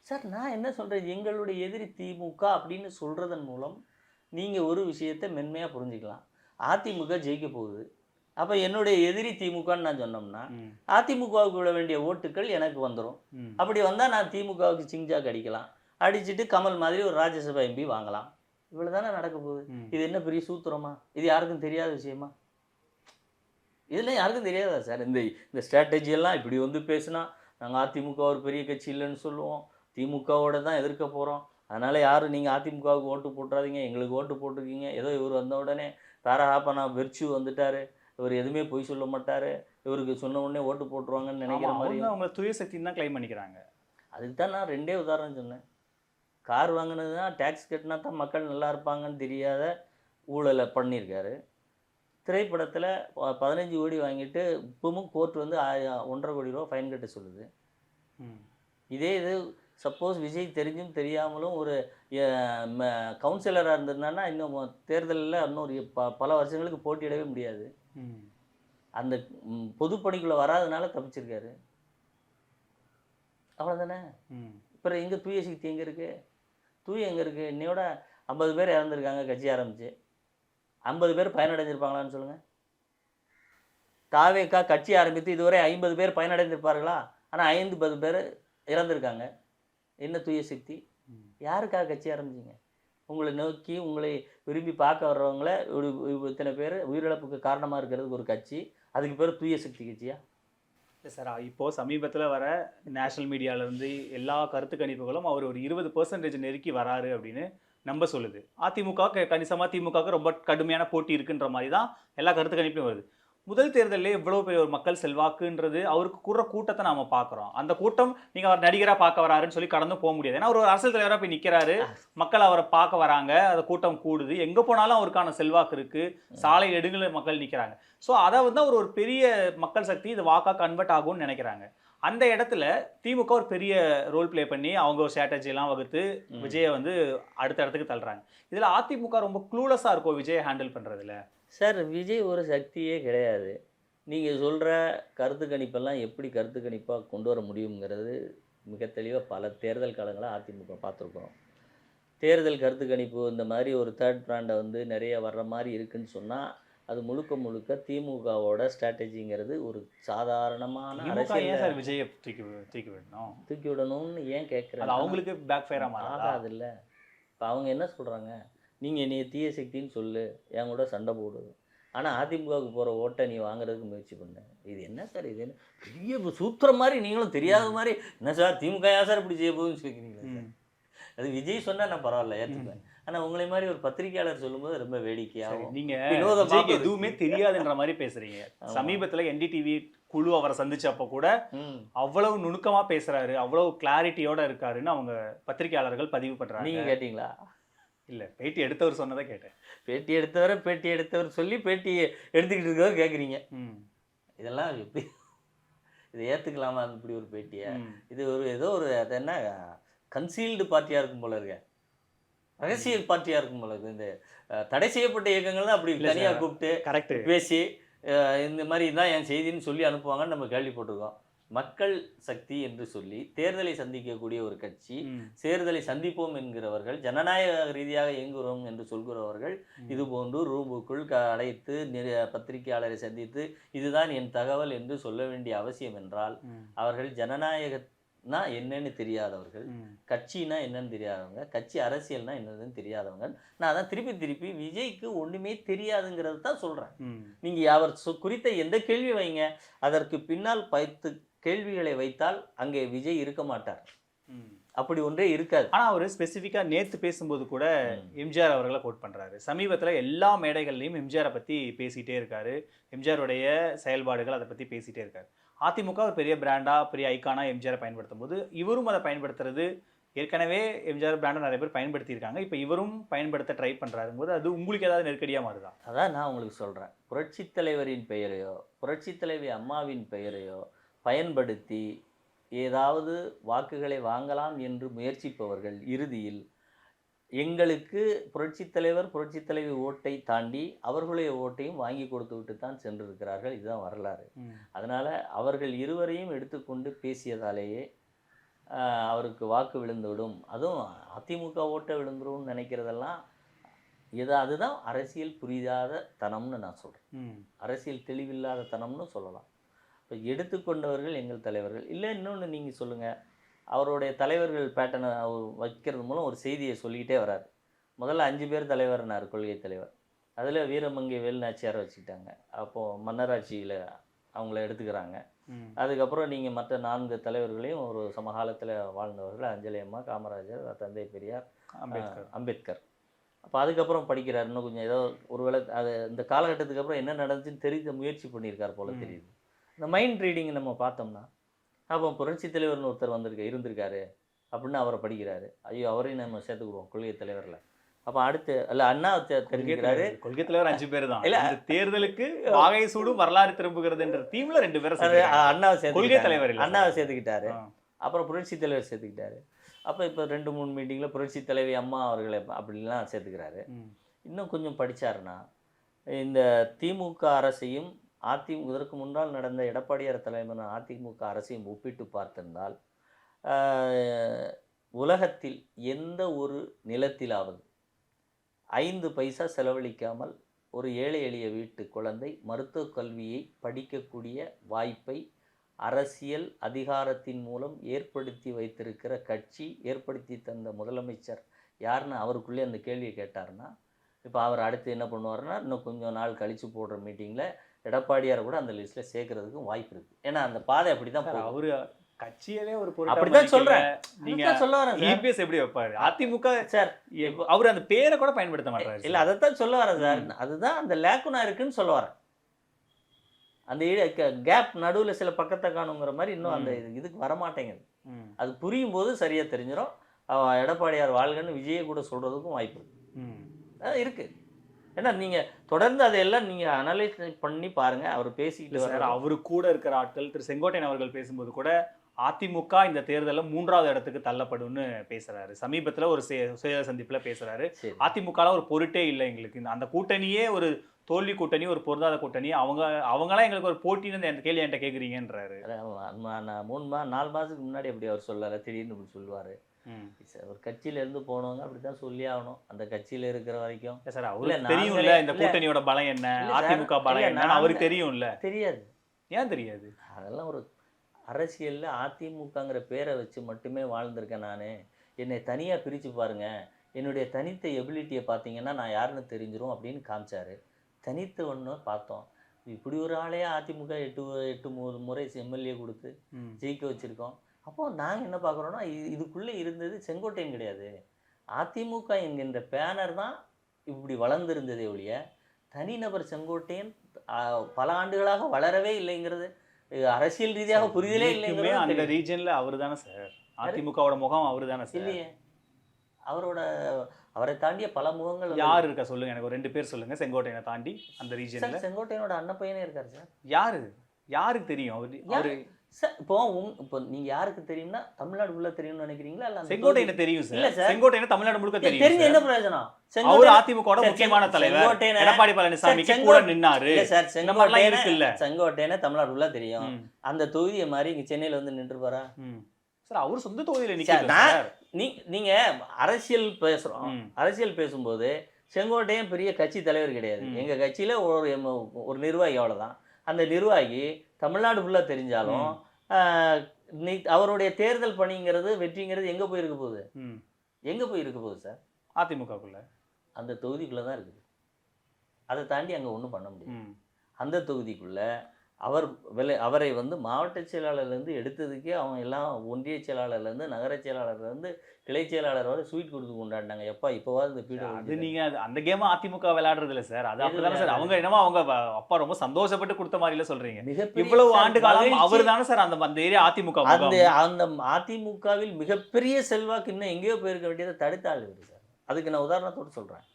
சார் நான் என்ன சொல்கிறேன் எங்களுடைய எதிரி திமுக அப்படின்னு சொல்கிறதன் மூலம் நீங்கள் ஒரு விஷயத்தை மென்மையாக புரிஞ்சுக்கலாம். அதிமுக ஜெயிக்க போகுது. அப்போ என்னுடைய எதிரி திமுகன்னு நான் சொன்னோம்னா. அதிமுகவுக்கு விட வேண்டிய ஓட்டுகள் எனக்கு வந்துடும். அப்படி வந்தால் நான் திமுகவுக்கு சிங்ஜாக் அடிக்கலாம். அடிச்சுட்டு கமல் மாதிரி ஒரு ராஜ்யசபா எம்பி வாங்கலாம். இவ்வளோ தானே நடக்க போகுது. இது என்ன பெரிய சூத்திரமா? இது யாருக்கும் தெரியாத விஷயமா? இதெல்லாம் யாருக்கும் தெரியாதா சார்? இந்த இந்த strategy எல்லாம் இப்படி வந்து பேசுனா நாங்கள் அதிமுக ஒரு பெரிய கட்சி இல்லைன்னு சொல்லுவோம். திமுகவோட தான் எதிர்க்க போகிறோம் அதனால் யாரும் நீங்கள் அதிமுகவுக்கு ஓட்டு போட்டுறாதீங்க. எங்களுக்கு ஓட்டு போட்டிருக்கீங்க. ஏதோ இவர் வந்த உடனே பேரஹாப்பனா வெர்ச்சு வந்துட்டார். இவர் எதுவுமே பொய் சொல்ல மாட்டார். இவருக்கு சொன்ன உடனே ஓட்டு போட்டுருவாங்கன்னு நினைக்கிற மாதிரி அவங்க துய சக்தின்னு தான் கிளைம் பண்ணிக்கிறாங்க. அதுக்கு தான் நான் ரெண்டே உதாரணம் சொன்னேன். கார் வாங்கினது தான் டேக்ஸ் கட்டினா தான் மக்கள் நல்லா இருப்பாங்கன்னு தெரியாத ஊழலை பண்ணியிருக்காரு. திரைப்படத்தில் பதினஞ்சு கோடி வாங்கிட்டு இப்பவும் கோர்ட் வந்து ஒன்றரை கோடி ரூபா ஃபைன் கட்ட சொல்லுது. இதே இது சப்போஸ் விஜய் தெரிஞ்சும் தெரியாமலும் ஒரு கவுன்சிலராக இருந்திருந்தான்னா இன்னும் தேர்தலில் இன்னும் ஒரு ப பல வருஷங்களுக்கு போட்டியிடவே முடியாது. அந்த பொதுப்பணிக்குள்ளே வராதனால தப்பிச்சிருக்காரு. அவ்வளோதானே. அப்புறம் எங்கே தூய சக்தி எங்கே இருக்குது தூய எங்கே இருக்குது இன்னையோட ஐம்பது பேர் இறந்துருக்காங்க கட்சி ஆரம்பிச்சு. ஐம்பது பேர் பயனடைஞ்சிருப்பாங்களான்னு சொல்லுங்கள் தாவேக்கா கட்சி ஆரம்பித்து இதுவரை ஐம்பது பேர் பயனடைந்திருப்பார்களா? ஆனால் ஐந்து பது பேர் இறந்துருக்காங்க. என்ன தூய சக்தி. யாருக்காக கட்சி ஆரம்பிச்சீங்க? உங்களை நோக்கி உங்களை விரும்பி பார்க்க வர்றவங்கள ஒரு இத்தனை பேர் உயிரிழப்புக்கு காரணமாக இருக்கிறதுக்கு ஒரு கட்சி. அதுக்கு பேர் தூய சக்தி கட்சியா? இல்ல சார் இப்போ சமீபத்துல வர நேஷனல் மீடியால இருந்து எல்லா கருத்து கணிப்புகளும் அவர் ஒரு இருபது பர்சன்டேஜ் நெருக்கி வராரு அப்படின்னு நம்ப சொல்லுது. அதிமுக க்கு கணிசமா திமுகவுக்கு ரொம்ப கடுமையான போட்டி இருக்குன்ற மாதிரி தான் எல்லா கருத்து கணிப்பும் வருது. முதல் தேர்தலில் இவ்வளவு பெரிய ஒரு மக்கள் செல்வாக்குன்றது அவருக்கு கூடுற கூட்டத்தை நாம பார்க்குறோம். அந்த கூட்டம் நீங்க அவர் நடிகரா பார்க்க வராருன்னு சொல்லி கடந்து போக முடியாது. ஏன்னா அவர் ஒரு அரசியல் தலைவரா போய் நிக்கிறாரு. மக்கள் அவரை பார்க்க வராங்க. அந்த கூட்டம் கூடுது. எங்க போனாலும் அவருக்கான செல்வாக்கு இருக்கு. சாலை நெடுங்கில மக்கள் நிக்கிறாங்க. ஸோ அதை வந்து அவர் ஒரு பெரிய மக்கள் சக்தி இது வாக்கா கன்வெர்ட் ஆகும்னு நினைக்கிறாங்க. அந்த இடத்துல திமுக ஒரு பெரிய ரோல் ப்ளே பண்ணி அவங்க ஒரு எல்லாம் வகுத்து. விஜயை வந்து அடுத்த இடத்துக்கு தள்ளுறாங்க. இதுல அதிமுக ரொம்ப க்ளூலஸா இருக்கும் விஜயை ஹேண்டில் பண்றதுல? சார் விஜய் ஒரு சக்தியே கிடையாது. நீங்கள் சொல்கிற கருத்து கணிப்பெல்லாம் எப்படி கருத்து கணிப்பாக கொண்டு வர முடியுங்கிறது மிக தெளிவாக பல தேர்தல் காலங்களாக அதிமுக பார்த்துருக்குறோம். தேர்தல் கருத்து கணிப்பு இந்த மாதிரி ஒரு தேர்ட் பிராண்டை வந்து நிறைய வர்ற மாதிரி இருக்குன்னு சொன்னால் அது முழுக்க முழுக்க திமுகவோட ஸ்ட்ராட்டஜிங்கிறது ஒரு சாதாரணமான ஏன் சார் அரசியல் விஜயை தூக்கி தூக்கி விடணும்? தூக்கி விடணும்னு ஏன் கேட்குறேன் அவங்களுக்கு பேக் ஃபயரா மாறாதா? ஆகாதுல்ல இப்போ அவங்க என்ன சொல்கிறாங்க நீங்கள் நீ தீய சக்தின்னு சொல்லு என் கூட சண்டை போடு. ஆனால் அதிமுகவுக்கு போகிற ஓட்டை நீ வாங்குறதுக்கு முயற்சி பண்ண. இது என்ன சார் இது என்ன? பெரிய இப்ப சூத்திரம் மாதிரி நீங்களும் தெரியாத மாதிரி என்ன சார் திமுக ஏன் சார் இப்படி செய்ய போகுதுன்னு ம். அது விஜய் சொன்னால் நான் பரவாயில்ல ஏற்றுப்பேன் ஆனால் உங்களை மாதிரி ஒரு பத்திரிக்கையாளர் சொல்லும்போது ரொம்ப வேடிக்கையாகும். நீங்க வினோதமா விஜய்க்கு போகுது. எதுவுமே தெரியாதுன்ற மாதிரி பேசுறீங்க. ஆமா. சமீபத்துல என்டிடிவி குழு அவரை சந்திச்சப்ப கூட அவ்வளவு நுணுக்கமா பேசுறாரு அவ்வளவு கிளாரிட்டியோட இருக்காருன்னு அவங்க பத்திரிகையாளர்கள் பதிவு பண்றாங்க. நீங்கள் கேட்டிங்களா? இல்ல பேட்டி எடுத்தவர் சொன்னதை கேட்டேன். பேட்டி எடுத்தவரை பேட்டி எடுத்தவர் சொல்லி பேட்டி எடுத்துக்கிட்டு இருக்கவர் கேட்குறீங்க. இதெல்லாம் எப்படி? இதை ஏற்றுக்கலாமா இப்படி ஒரு பேட்டியை. இது ஒரு ஏதோ ஒரு அது என்ன? கன்சீல்டு பார்ட்டியாக இருக்கும் போல இருக்கு. ரகசிய பார்ட்டியாக இருக்கும் போல இருக்கு. இந்த தடை செய்யப்பட்ட இயக்கங்கள் தான் அப்படி தனியாக. கூப்பிட்டு கரெக்ட் பேசி இந்த மாதிரி தான் என் செய்தின்னு சொல்லி அனுப்புவாங்கன்னு நம்ம கேள்விப்பட்டிருக்கோம். மக்கள் சக்தி என்று சொல்லி தேர்தலை சந்திக்கக்கூடிய ஒரு கட்சி. தேர்தலை சந்திப்போம் என்கிறவர்கள் ஜனநாயக ரீதியாக இயங்குகிறோம் என்று சொல்கிறவர்கள் இது போன்று ரூமுக்குள் க அடைத்து பத்திரிகையாளரை சந்தித்து இதுதான் என் தகவல் என்று சொல்ல வேண்டிய அவசியம் என்றால். அவர்கள் ஜனநாயகனா என்னன்னு தெரியாதவர்கள். கட்சினா என்னன்னு தெரியாதவங்க கட்சி அரசியல்னா என்னதுன்னு தெரியாதவங்க நான் அதான் திருப்பி திருப்பி விஜய்க்கு ஒண்ணுமே தெரியாதுங்கிறது தான் சொல்றேன். நீங்க அவர் குறித்த எந்த கேள்வி வைங்க அதற்கு பின்னால் பத்து கேள்விகளை வைத்தால் அங்கே விஜய் இருக்க மாட்டார். அப்படி ஒன்றே இருக்காது. ஆனா அவரு ஸ்பெசிஃபிக்கா நேத்து பேசும்போது கூட. எம்ஜிஆர் அவர்களை கோட் பண்றாரு. சமீபத்துல எல்லா மேடைகள்லயும் எம்ஜிஆரை பத்தி பேசிட்டே இருக்காரு. எம்ஜிஆருடைய செயல்பாடுகள் அதை பத்தி பேசிட்டே இருக்காரு. அதிமுக ஒரு பெரிய பிராண்டா பெரிய ஐக்கானா எம்ஜிஆரை பயன்படுத்தும் போது இவரும் அதை பயன்படுத்துறது ஏற்கனவே எம்ஜிஆர் பிராண்டை நிறைய பேர் பயன்படுத்தியிருக்காங்க. இப்போ இவரும் பயன்படுத்த ட்ரை பண்றாருங்க போது அது உங்களுக்கு ஏதாவது நெருக்கடியா மாறுதா? அதான் நான் உங்களுக்கு சொல்கிறேன் புரட்சித் தலைவரின் பெயரையோ புரட்சித் தலைவி அம்மாவின் பெயரையோ பயன்படுத்தி ஏதாவது வாக்குகளை வாங்கலாம் என்று முயற்சிப்பவர்கள் இறுதியில் எங்களுக்கு புரட்சித் தலைவர் புரட்சித் தலைவி ஓட்டை தாண்டி அவர்களுடைய ஓட்டையும் வாங்கி கொடுத்து விட்டு தான் சென்றிருக்கிறார்கள். இதுதான் வரலாறு. அதனால் அவர்கள் இருவரையும் எடுத்துக்கொண்டு பேசியதாலேயே அவருக்கு வாக்கு விழுந்துவிடும். அதுவும் அதிமுக ஓட்டை விழுந்துரும்னு நினைக்கிறதெல்லாம் இது அதுதான் அரசியல் புரியாத தனம்னு நான் சொல்கிறேன். அரசியல் தெளிவில்லாத தனம்னு சொல்லலாம். இப்போ எடுத்துக்கொண்டவர்கள் எங்கள் தலைவர்கள். இல்லை இன்னொன்று நீங்கள் சொல்லுங்கள் அவருடைய தலைவர்கள் பேட்டர்னை அவர் வைக்கிறது மூலம் ஒரு செய்தியை சொல்லிக்கிட்டே வராரு. முதல்ல அஞ்சு பேர் தலைவர்னார் கொள்கை தலைவர். அதில் வீரமங்கை வேலுநாச்சியாரை வச்சுக்கிட்டாங்க. அப்போது மன்னராட்சியில் அவங்கள எடுத்துக்கிறாங்க. அதுக்கப்புறம் நீங்கள் மற்ற நான்கு தலைவர்களையும் ஒரு சமகாலத்தில் வாழ்ந்தவர்கள் அஞ்சலி அம்மா காமராஜர் தந்தை பெரியார் அம்பேத்கர். அம்பேத்கர். அப்போ அதுக்கப்புறம் படிக்கிறார். இன்னும் கொஞ்சம் ஏதோ ஒருவேளை அது இந்த காலகட்டத்துக்கு அப்புறம் என்ன நடந்துச்சுன்னு தெரிஞ்ச முயற்சி பண்ணியிருக்கார் போல. தெரியுது. இந்த மைண்ட் ரீடிங் நம்ம பார்த்தோம்னா அப்போ புரட்சி தலைவர்னு ஒருத்தர் வந்திருக்க இருந்திருக்காரு அப்படின்னு அவரை படிக்கிறாரு ஐயோ அவரையும் நம்ம சேர்த்துக்குருவோம் கொள்கை தலைவரில் அப்போ அடுத்து அல்ல அண்ணா கொள்கை தெரிஞ்சுக்கிறாரு தலைவர் கொள்கை தலைவர் அஞ்சு பேர் தான் இல்ல. தேர்தலுக்கு வாகை சூடும் வரலாறு திரும்புகிறதுன்ற தீம்ல ரெண்டு பேரும். அண்ணாவை கொள்கை சேர்த்துக்கிட்டாரு தலைவர் அண்ணாவை சார். சேர்த்துக்கிட்டாரு. அப்புறம் புரட்சி தலைவர் சேர்த்துக்கிட்டாரு அப்போ இப்போ ரெண்டு மூணு மீட்டிங்கில் புரட்சி தலைவி அம்மா அவர்களை அப்படிலாம் சேர்த்துக்கிறாரு. இன்னும் கொஞ்சம் படிச்சாருன்னா இந்த திமுக அரசையும் அதிமுக இதற்கு முன்னால் நடந்த எடப்பாடியார் தலைமையான அதிமுக அரசையும் ஒப்பிட்டு பார்த்திருந்தால் உலகத்தில் எந்த ஒரு நிலத்திலாவது ஐந்து பைசா செலவழிக்காமல் ஒரு ஏழை எளிய வீட்டு குழந்தை மருத்துவக் கல்வியை படிக்கக்கூடிய வாய்ப்பை அரசியல் அதிகாரத்தின் மூலம் ஏற்படுத்தி வைத்திருக்கிற கட்சி ஏற்படுத்தி தந்த முதலமைச்சர் யாருன்னு அவருக்குள்ளே அந்த கேள்வியை கேட்டார்னா இப்போ அவர் அடுத்து என்ன பண்ணுவார்னா இன்னும் கொஞ்சம் நாள் கழித்து போடுற மீட்டிங்கில் எடப்பாடியார் கூட அந்த லிஸ்ட்டில் சேர்க்கறதுக்கும் வாய்ப்பு இருக்குது ஏன்னா அந்த பாதை அப்படி தான் போகும். அவரு கட்சியவே ஒரு பொருட்டா அப்படித்தான் மதிக்கல. சொல்றேன். நீங்க சொல்ல வரேன் சார். இபிஎஸ் எப்படி வைப்பாரு? அதிமுக சார் அவரு அந்த பேரை கூட பயன்படுத்த மாட்டாரு இல்லை அதைத்தான் சொல்ல வரேன் சார். அதுதான் அந்த லேக்குனா இருக்குன்னு சொல்ல வரேன். அந்த கேப் நடுவில் சில பக்கத்தை காணுங்கிற மாதிரி இன்னும் அந்த இது- இதுக்கு வரமாட்டேங்குது. அது புரியும் போது சரியாக தெரிஞ்சிடும் எடப்பாடியார் வாழ்கன்னு விஜயை கூட சொல்கிறதுக்கும் வாய்ப்பு இருக்கு. ஏன்னா நீங்க தொடர்ந்து அதையெல்லாம் நீங்க அனலைஸ் பண்ணி பாருங்க. அவர் பேசிக்கிட்டு வர்றாரு. அவரு கூட இருக்கிற ஆட்கள் திரு. செங்கோட்டையன் அவர்கள் பேசும்போது கூட அதிமுக இந்த தேர்தலில் மூன்றாவது இடத்துக்கு தள்ளப்படும்னு பேசுறாரு. சமீபத்துல ஒரு சுய- சந்திப்புல பேசுறாரு. சரி. அதிமுகல ஒரு பொருட்டே இல்லை எங்களுக்கு. இந்த- அந்த கூட்டணியே ஒரு தோல்வி கூட்டணி ஒரு பொருந்தாத கூட்டணி. அவங்க அவங்களாம் எங்களுக்கு ஒரு போட்டின்னு அந்த கேள்வி என்கிட்ட நான் நான் மூணு மா நாலு மாதத்துக்கு முன்னாடி அப்படி அவர் சொல்லலை திடீர்னு சொல்லுவார். ஒரு கட்சியில இருந்து போனவங்க அப்படி தான் சொல்லி ஆகணும். அந்த கட்சியில இருக்கிற வரைக்கும். சார் அவருக்கு நாங்களே- தெரியும்ல இந்த. கூட்டணியோட பலம் என்ன அதிமுக பலம் என்னன்னு அவருக்கு தெரியும்ல. தெரியாது. ஏன் தெரியாது? அதெல்லாம் ஒரு அரசியல்ல அதிமுகங்கிற பேரை வச்சு மட்டுமே வாழ்ந்திருக்கேன் நான். என்னை தனியா பிரிச்சு பாருங்க. என்னுடைய தனித்த எபிலிட்டியை பார்த்தீங்கன்னா நான் யாருன்னு தெரிஞ்சிரும் அப்படின்னு காமிச்சாரு. தனித்த ஒன்று பார்த்தோம். இப்படி ஒரு ஆளே அதிமுக எட்டு எட்டு மூணு முறை எம்எல்ஏ கொடுத்து. ஜெயிக்க வச்சுருக்கோம். அப்போ நாங்கள் என்ன பார்க்குறோன்னா இதுக்குள்ளே இருந்தது செங்கோட்டையன் கிடையாது. அதிமுக என்கின்ற பேனர் தான் இப்படி வளர்ந்திருந்ததே ஒழிய தனிநபர் செங்கோட்டையன் பல ஆண்டுகளாக வளரவே இல்லைங்கிறது அரசியல் ரீதியாக புரிதலே இல்லைங்கிறது அந்த. ரீஜன்ல அவரு தானே சார்? அதிமுகவோட முகம் அவரு தானே சார்? இல்லையே. அவரோட அவரை தாண்டிய பல முகங்கள் யார் இருக்கா? சொல்லுங்க எனக்கு ஒரு ரெண்டு பேர் சொல்லுங்க செங்கோட்டையனை தாண்டி அந்த ரீஜன்ல செங்கோட்டையனோட அண்ணன் பையனே இருக்காரு சார். யாரு? யாருக்கு தெரியும்? அவரு சார் இப்போ உங் இப்போ நீங்க யாருக்கு தெரியும்னா தமிழ்நாடு உள்ள தெரியும்னு நினைக்கிறீங்களா? இல்ல அந்த செங்கோட்டையனை தெரியும் இல்ல சார். சார். செங்கோட்டையனை தமிழ்நாடு முழுக்க தெரியும் தெரிஞ்சு சார். என்ன பிரயோஜனம்? அவர் சார், முக்கியமான தலைவர். எடப்பாடி பழனிசாமிக்கு சார், கூட நின்னாரு. சார் செங்கோட்டையனை இருக்குல்ல. செங்கோட்டையனை தமிழ்நாடு உள்ள தெரியும். அந்த தொகுதியை மாதிரி இங்க சென்னையில வந்து நின்றுப்பாரா ம். சார் அவர் சொந்த தொகுதியில சார், சார். நீ நீங்க அரசியல் பேசுறோம். அரசியல் பேசும்போது செங்கோட்டையன் பெரிய கட்சி தலைவர் கிடையாது. எங்க கட்சியில ஒரு ஒரு நிர்வாகி அவ்வளவுதான். அந்த நிர்வாகி தமிழ்நாடு ஃபுல்லா தெரிஞ்சாலும் நீ அவருடைய தேர்தல் பணிங்கிறது வெற்றிங்கிறது எங்க போய் இருக்க போகுது. எங்க போய் இருக்க போகுது சார்? அதிமுகக்குள்ள. அந்த தொகுதிக்குள்ள தான் இருக்குது. அதை தாண்டி அங்க ஒண்ணும் பண்ண முடியாது. ம். அந்த தொகுதிக்குள்ள அவர் விலை அவரை வந்து மாவட்ட செயலாளர்லேருந்து எடுத்ததுக்கே அவங்க எல்லாம் ஒன்றிய செயலாளர்லேருந்து நகர செயலாளர்லேருந்து கிளை செயலாளர் வரை ஸ்வீட் கொடுத்து கொண்டாடினாங்க எப்பா இப்போவாது இந்த பீட அது நீங்க அது- அந்த கேம் அதிமுக விளையாடுறது இல்ல சார். அது எது அப்படிதானே சார்? அவங்க என்னமோ அவங்க அப்பா ரொம்ப சந்தோஷப்பட்டு கொடுத்த மாதிரில மிகப்பெரிய இவ்வளவு ஆண்டு காலம். அவர் தானே சார் அந்த அந்த ஏரியா அதிமுக அந்த. அந்த அதிமுகவில் மிகப்பெரிய செல்வாக்கு இன்னும் எங்கேயோ போயிருக்க வேண்டியதை தடுத்த ஆள் இருக்கு சார். அதுக்கு நான் உதாரணத்தோடு சொல்கிறேன்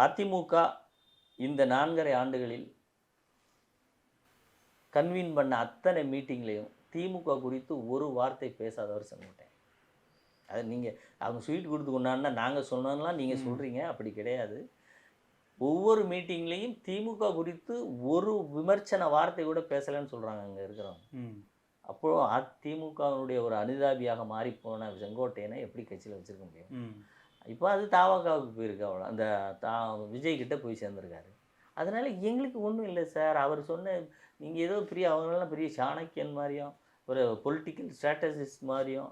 அதிமுக இந்த நான்கரை ஆண்டுகளில் கன்வீன் பண்ண அத்தனை மீட்டிங்லேயும் திமுக குறித்து ஒரு வார்த்தை பேசாதவர் செங்கோட்டேன் அது நீங்கள் அவங்க ஸ்வீட் கொடுத்து கொண்டாடினா நாங்கள் சொன்னோம்லாம் நீங்கள். சொல்கிறீங்க அப்படி கிடையாது ஒவ்வொரு மீட்டிங்லேயும் திமுக குறித்து ஒரு விமர்சன வார்த்தை கூட பேசலைன்னு சொல்கிறாங்க அங்கே இருக்கிறவங்க. அப்போ அதிமுகவினுடைய ஒரு அனுதாபியாக மாறிப்போன செங்கோட்டையனை எப்படி கட்சியில் வச்சிருக்க முடியும். இப்போ அது தாவாக்காவுக்கு போயிருக்கு அவ்வளோ அந்த தா விஜய் கிட்ட போய் சேர்ந்துருக்காரு அதனால எங்களுக்கு ஒன்றும் இல்லை சார். அவர் சொன்ன நீங்கள் ஏதோ பெரிய அவங்களெல்லாம் பெரிய சாணக்கியன் மாதிரியும் ஒரு பொலிட்டிக்கல் ஸ்ட்ராட்டஜிஸ்ட் மாதிரியும்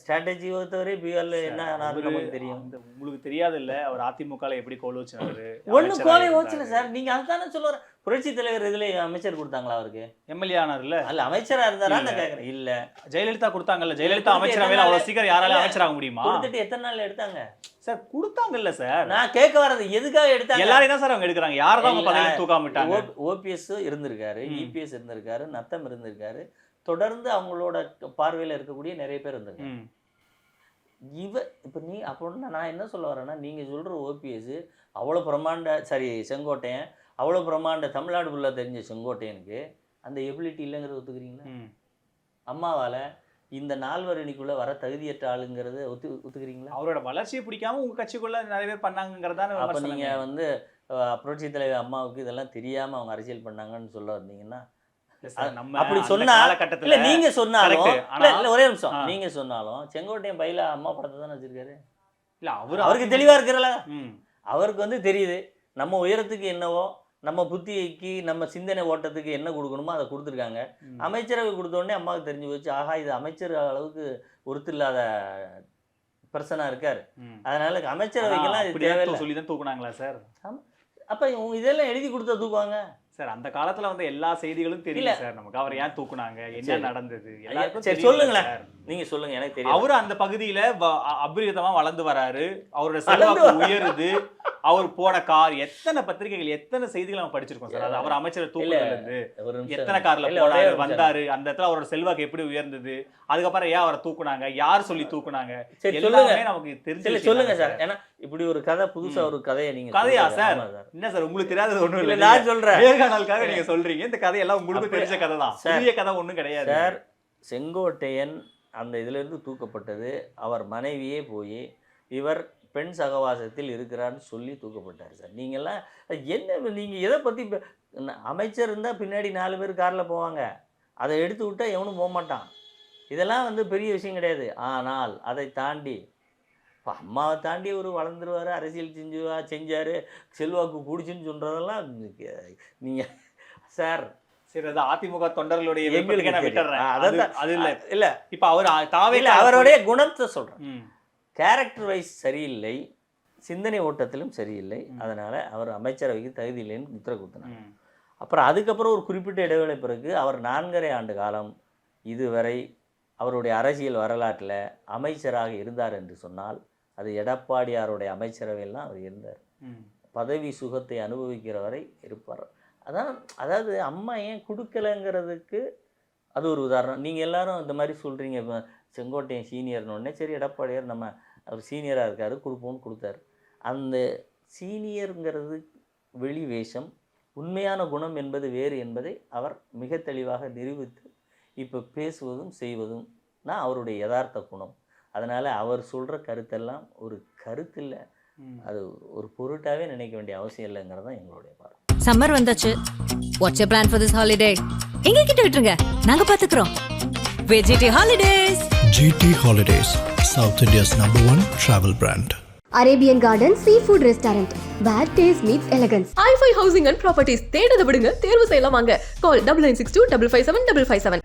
ஸ்ட்ராட்டஜி ஒருத்தவரே பிஎல் என்ன நமக்கு தெரியும். உங்களுக்கு தெரியாது இல்ல அவர் அதிமுகல எப்படி கோல் வச்சாரு ஒன்றும் கோலை ஓச்சல சார். நீங்கள் அதுதானே சொல்லுவார் புரட்சி தலைவர் இதில் அமைச்சர் கொடுத்தாங்களா அவருக்கு? எம்எல்ஏ ஆனார்ல? அல்ல அமைச்சராக இருந்தாரா? நான் இல்ல. கேட்குறேன் இல்லை. ஜெயலலிதா கொடுத்தாங்கல்ல. ஜெயலலிதா அமைச்சரவையில அவ்வளவு சீக்கிரம் யாரால இல்ல. அமைச்சராக முடியுமா? கொடுத்துட்டு எத்தனை நாள் எடுத்தாங்க? சார் கொடுத்தாங்கல்ல சார். நான் கேட்க வர்றது எதுக்காக எடுத்தாங்க? எல்லாரையும் தான் சார் அவங்க எடுக்கிறாங்க. யாரை தான் அவங்க இல்ல. பதவியில தூக்காம விட்டாங்க? ஓபிஎஸ் இருந்திருக்காரு. இபிஎஸ் இருந்திருக்காரு நத்தம் இருந்திருக்காரு. தொடர்ந்து அவங்களோட பார்வையில் இருக்கக்கூடிய நிறைய பேர் இருந்திருக்காங்க. இவ இப்போ நீ அப்படின்னா நான் என்ன சொல்ல வரேன்னா நீங்கள் சொல்கிற ஓபிஎஸ் அவ்வளோ பிரம்மாண்ட சரி செங்கோட்டையன் அவ்வளோ பிரம்மாண்ட தமிழ்நாடு ஃபுல்லாக தெரிஞ்ச செங்கோட்டையனுக்கு அந்த எபிலிட்டி இல்லைங்கிறத ஒத்துக்கிறீங்களா. அம்மாவால் இந்த நால்வரணிக்குள்ளே வர தகுதியற்ற ஆளுங்கிறத ஒத்து ஒத்துக்கிறீங்களா அவரோட வளர்ச்சியை பிடிக்காம உங்க கட்சிக்குள்ள நிறைய பேர் பண்ணாங்கிறதான அப்போ. நீங்கள் வந்து புரட்சி தலைவர் அம்மாவுக்கு இதெல்லாம் தெரியாமல் அவங்க அரசியல் பண்ணாங்கன்னு சொல்ல வந்தீங்கன்னா அப்படி சொன்னா- இல்ல நீங்க சொன்னாலும். இல்ல ஒரே நிமிஷம். நீங்க சொன்னாலும் செங்கோட்டையன் பையில அம்மா படத்தை தானே வச்சிருக்காரு இல்ல அவரு அவருக்கு தெளிவா இருக்கிறல. அவருக்கு வந்து தெரியுது நம்ம உயரத்துக்கு என்னவோ நம்ம புத்திக்கு நம்ம சிந்தனை ஓட்டத்துக்கு என்ன கொடுக்கணுமோ அதை கொடுத்துருக்காங்க. அமைச்சரவை கொடுத்த உடனே அம்மாவுக்கு தெரிஞ்சு போச்சு ஆஹா இது அமைச்சர் அளவுக்கு ஒருத்தர் இல்லாத பர்சனா இருக்காரு. அதனால அமைச்சரவைக்கெல்லாம் இது தேவையில்லை. சொல்லி தான் தூக்குனாங்களா சார்? அப்ப இவங்க இதெல்லாம் எழுதி கொடுத்தா தூக்குவாங்க. சார் அந்த காலத்துல வந்து எல்லா செய்திகளும் தெரியல. சார். நமக்கு அவர் ஏன் தூக்குனாங்க? என்ன. நடந்தது? எல்லாருக்கும் சொல்லுங்களேன். நீங்க சொல்லுங்க எனக்கு தெரியும் அவரு அந்த பகுதியில அபரிதமா வளர்ந்து வராரு. அவரோட செல்வாக்கு உயருது. அவர் போன கார் எத்தனை பத்திரிகைகள் எத்தனை செய்திகள் நம்ம படிச்சிருக்கோம் சார்? அது அவர் அமைச்சர் நிமிஷம் எத்தனை கார்ல போனாரு. வந்தாரு அந்த இடத்துல அவரோட செல்வாக்கு எப்படி உயர்ந்தது? அதுக்கப்புறம் ஏன் அவரை தூக்குனாங்க? யார் சொல்லி தூக்குனாங்க? சொல்லுங்க எல்லாமே நமக்கு தெரிஞ்ச சொல்லுங்க சார். ஏன்னா இப்படி ஒரு கதை புதுசா ஒரு கதையை நீங்க கதையா. சார்? என்ன சார் உங்களுக்கு தெரியாதது ஒண்ணும் இல்ல நான் சொல்றேன். நேர்காணலுக்காக நீங்க சொல்றீங்க. இந்த கதையெல்லாம் உங்களுக்கு தெரிஞ்ச கதை தான். புதிய கதை ஒண்ணும் கிடையாது. சார் செங்கோட்டையன் அந்த இதிலிருந்து தூக்கப்பட்டது. அவர் மனைவியே போய் இவர் பெண் சகவாசத்தில் இருக்கிறார்னு சொல்லி தூக்கப்பட்டார் சார். நீங்கள்லாம் என்ன நீங்கள் எதை பற்றி அமைச்சர் இருந்தால் பின்னாடி நாலு பேர் காரில் போவாங்க. அதை எடுத்து விட்டா எவனும் போக மாட்டான். இதெல்லாம் வந்து பெரிய விஷயம் கிடையாது. ஆனால் அதை தாண்டி இப்போ அம்மாவை தாண்டி ஒரு வளர்ந்துருவார் அரசியல் செஞ்சுவா செஞ்சார் செல்வாக்கு கூடிச்சுன்னு சொல்கிறதெல்லாம் நீங்கள் சார். சரி அது அதிமுக தொண்டர்களுடைய எங்களுக்கு நான். விட்டுறேன். அதான் அது இல்ல. இல்லை. இப்ப அவர் தாவே அவருடைய குணத்தை சொல்கிறேன் கேரக்டர் வைஸ் சரியில்லை. சிந்தனை ஓட்டத்திலும் சரியில்லை. அதனால் அவர் அமைச்சரவைக்கு தகுதி இல்லைன்னு முத்திரை குத்தினார். அப்புறம் அதுக்கப்புறம் ஒரு குறிப்பிட்ட இடைவேளை பிறகு அவர் நான்கரை ஆண்டு காலம் இதுவரை அவருடைய அரசியல் வரலாற்றில் அமைச்சராக இருந்தார் என்று சொன்னால் அது எடப்பாடியாருடைய அமைச்சரவையில் தான் அவர் இருந்தார். பதவி சுகத்தை அனுபவிக்கிற வரை இருப்பார். அதான் அதாவது அம்மா ஏன் கொடுக்கலங்கிறதுக்கு அது ஒரு உதாரணம். நீங்கள் எல்லாரும் இந்த மாதிரி சொல்கிறீங்க செங்கோட்டையன் சீனியர்னு உடனே சரி எடப்பாடியார் நம்ம அவர் சீனியராக இருக்காரு கொடுப்போம்னு கொடுத்தாரு. அந்த சீனியருங்கிறது வெளி வேஷம் உண்மையான குணம் என்பது வேறு என்பதை அவர் மிக தெளிவாக நிரூபித்து இப்போ பேசுவதும் செய்வதும் தான் அவருடைய யதார்த்த குணம். அதனால் அவர் சொல்கிற கருத்தெல்லாம் ஒரு கருத்தில்லை ம். அது ஒரு பொருட்டாவே நினைக்க வேண்டிய அவசியம் இல்லைங்கிறது தான் எங்களுடைய பார்வை. சம்மர் வந்தாச்சு. What's plan for this holiday எங்க கிட்ட விட்டுருங்க. நாங்க பாத்துக்கிறோம். VGT holidays GT Holidays, South India's number one travel brand. Arabian garden seafood restaurant where taste meets elegance ஐஃபை housing and properties தேடுத விடுங்க. தேர்வு செய்யலாம் வாங்க. Call double nine six two double five seven double five seven